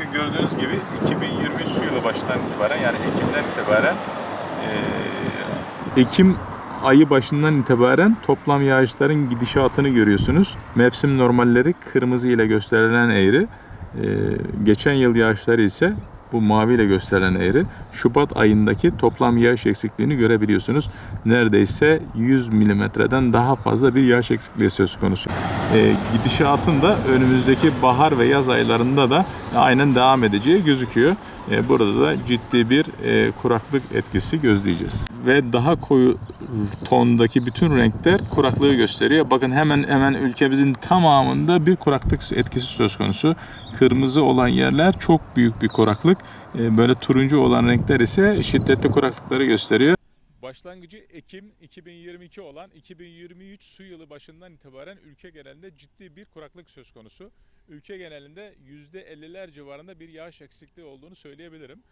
Bakın gördüğünüz gibi 2023 yılı başından itibaren yani Ekim'den itibaren eee, Ekim ayı başından itibaren toplam yağışların gidişatını görüyorsunuz. Mevsim normalleri kırmızı ile gösterilen eğri. Eee, geçen yıl yağışları ise bu mavi ile gösterilen eğri. Şubat ayındaki toplam yağış eksikliğini görebiliyorsunuz. Neredeyse 100 milimetreden daha fazla bir yağış eksikliği söz konusu. Eee gidişatın da önümüzdeki bahar ve yaz aylarında da aynen devam edeceği gözüküyor. E, Burada da ciddi bir e, kuraklık etkisi gözleyeceğiz. Ve daha koyu tondaki bütün renkler kuraklığı gösteriyor. Bakın hemen hemen ülkemizin tamamında bir kuraklık etkisi söz konusu. Kırmızı olan yerler çok büyük bir kuraklık. E, Böyle turuncu olan renkler ise şiddetli kuraklıkları gösteriyor. Başlangıcı Ekim 2022 olan 2023 su yılı başından itibaren ülke genelinde ciddi bir kuraklık söz konusu. Ülke genelinde %50'ler civarında bir yağış eksikliği olduğunu söyleyebilirim.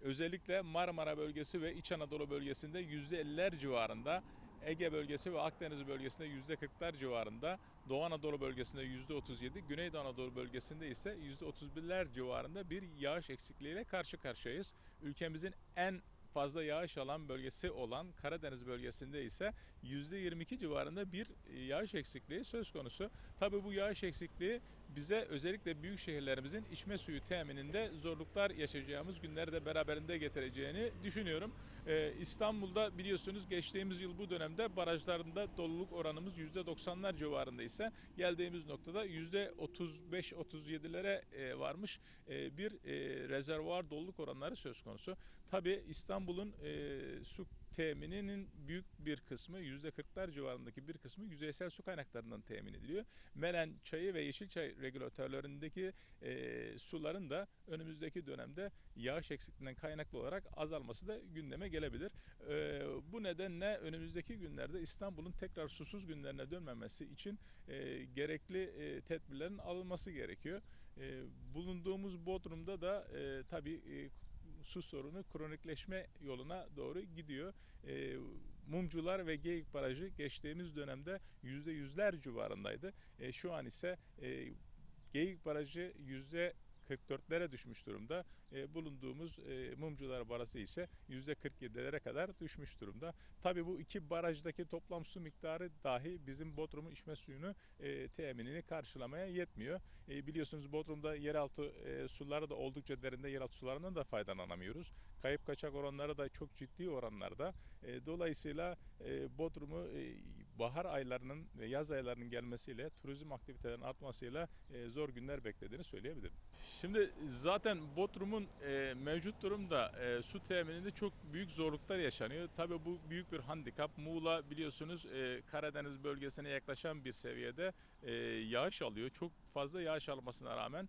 Özellikle Marmara bölgesi ve İç Anadolu bölgesinde %50'ler civarında, Ege bölgesi ve Akdeniz bölgesinde %40'lar civarında, Doğu Anadolu bölgesinde %37, Güneydoğu Anadolu bölgesinde ise %31'ler civarında bir yağış eksikliğiyle karşı karşıyayız. Ülkemizin en fazla yağış alan bölgesi olan Karadeniz bölgesinde ise %22 civarında bir yağış eksikliği söz konusu. Tabii bu yağış eksikliği bize özellikle büyük şehirlerimizin içme suyu temininde zorluklar yaşayacağımız günleri de beraberinde getireceğini düşünüyorum. Ee, İstanbul'da biliyorsunuz geçtiğimiz yıl bu dönemde barajlarında doluluk oranımız %90'lar civarında ise geldiğimiz noktada %35-37'lere e, varmış e, bir e, rezervuar doluluk oranları söz konusu. Tabii İstanbul'un e, su temininin büyük bir kısmı %40'lar civarındaki bir kısmı yüzeysel su kaynaklarından temin ediliyor. Meren çayı ve Yeşilçay regülatörlerindeki e, suların da önümüzdeki dönemde yağış eksikliğinden kaynaklı olarak azalması da gündeme gelebilir. E, bu nedenle önümüzdeki günlerde İstanbul'un tekrar susuz günlerine dönmemesi için e, gerekli e, tedbirlerin alınması gerekiyor. E, bulunduğumuz Bodrum'da da e, tabii e, su sorunu kronikleşme yoluna doğru gidiyor. E, Mumcular ve Geyik Barajı geçtiğimiz dönemde yüzde yüzler civarındaydı. E, şu an ise e, Geyik Barajı yüzde 44'lere düşmüş durumda. E, bulunduğumuz e, Mumcular Barajı ise yüzde 47'lere kadar düşmüş durumda. Tabii bu iki barajdaki toplam su miktarı dahi bizim Bodrum'un içme suyunu e, teminini karşılamaya yetmiyor. E, biliyorsunuz Bodrum'da yeraltı e, suları da oldukça derinde yeraltı sularından da faydalanamıyoruz. Kayıp kaçak oranları da çok ciddi oranlarda. E, dolayısıyla e, Bodrum'u e, bahar aylarının ve yaz aylarının gelmesiyle turizm aktivitelerinin artmasıyla e, zor günler beklediğini söyleyebilirim. Şimdi zaten Bodrum'un e, mevcut durumda e, su temininde çok büyük zorluklar yaşanıyor. Tabii bu büyük bir handikap. Muğla biliyorsunuz Karadeniz bölgesine yaklaşan bir seviyede yağış alıyor. Çok fazla yağış almasına rağmen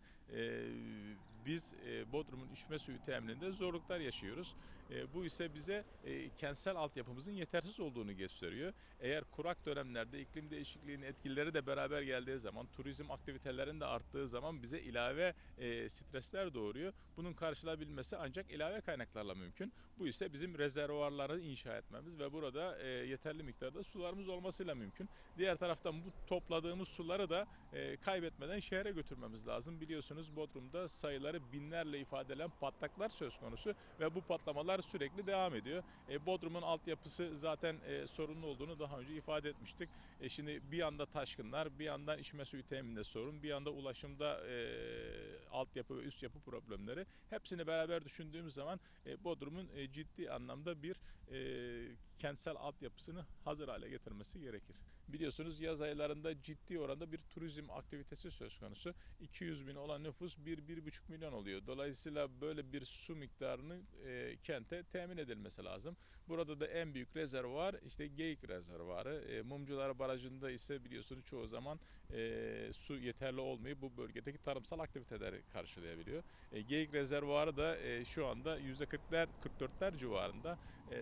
biz e, Bodrum'un içme suyu temininde zorluklar yaşıyoruz. E, bu ise bize e, kentsel altyapımızın yetersiz olduğunu gösteriyor. Eğer kurak dönemlerde iklim değişikliğinin etkileri de beraber geldiği zaman, turizm aktivitelerinin de arttığı zaman bize ilave e, stresler doğuruyor. Bunun karşılayabilmesi ancak ilave kaynaklarla mümkün. Bu ise bizim rezervuarları inşa etmemiz ve burada e, yeterli miktarda sularımız olmasıyla mümkün. Diğer taraftan bu topladığımız suları da e, kaybetmeden şehre götürmemiz lazım. Biliyorsunuz Bodrum'da sayıları binlerle ifade edilen patlaklar söz konusu ve bu patlamalar sürekli devam ediyor. E, Bodrum'un altyapısı zaten e, sorunlu olduğunu daha önce ifade etmiştik. E, şimdi bir yanda taşkınlar, bir yandan içme suyu temininde sorun, bir yanda ulaşımda e, altyapı ve üst yapı problemleri. Hepsini beraber düşündüğümüz zaman e, Bodrum'un e, ciddi anlamda bir e, kentsel altyapısını hazır hale getirmesi gerekir. Biliyorsunuz yaz aylarında ciddi oranda bir turizm aktivitesi söz konusu. 200 bin olan nüfus 1-1,5 milyon oluyor. Dolayısıyla böyle bir su miktarının e, kente temin edilmesi lazım. Burada da en büyük rezervuar işte Geyik Rezervuarı. E, Mumcular Barajı'nda ise biliyorsunuz çoğu zaman e, su yeterli olmayıp bu bölgedeki tarımsal aktiviteleri karşılayabiliyor. E, Geyik Rezervuarı da e, şu anda %40'ler 44'ler civarında. E,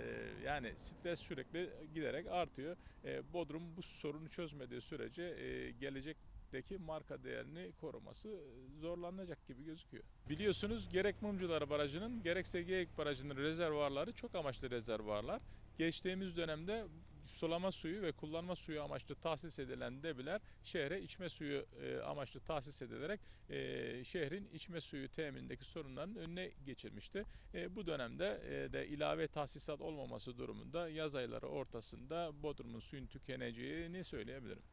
yani stres sürekli giderek artıyor. E, Bodrum bu sorunu çözmediği sürece e, gelecekteki marka değerini koruması e, zorlanacak gibi gözüküyor. Biliyorsunuz gerek Mumcular Barajı'nın gerekse Geyik Barajı'nın rezervuarları çok amaçlı rezervuarlar. Geçtiğimiz dönemde sulama suyu ve kullanma suyu amaçlı tahsis edilen debiler şehre içme suyu e, amaçlı tahsis edilerek e, şehrin içme suyu teminindeki sorunların önüne geçilmişti. E, bu dönemde de ilave tahsisat olmaması durumunda yaz ayları ortasında Bodrum'un suyun tükeneceğini söyleyebilirim.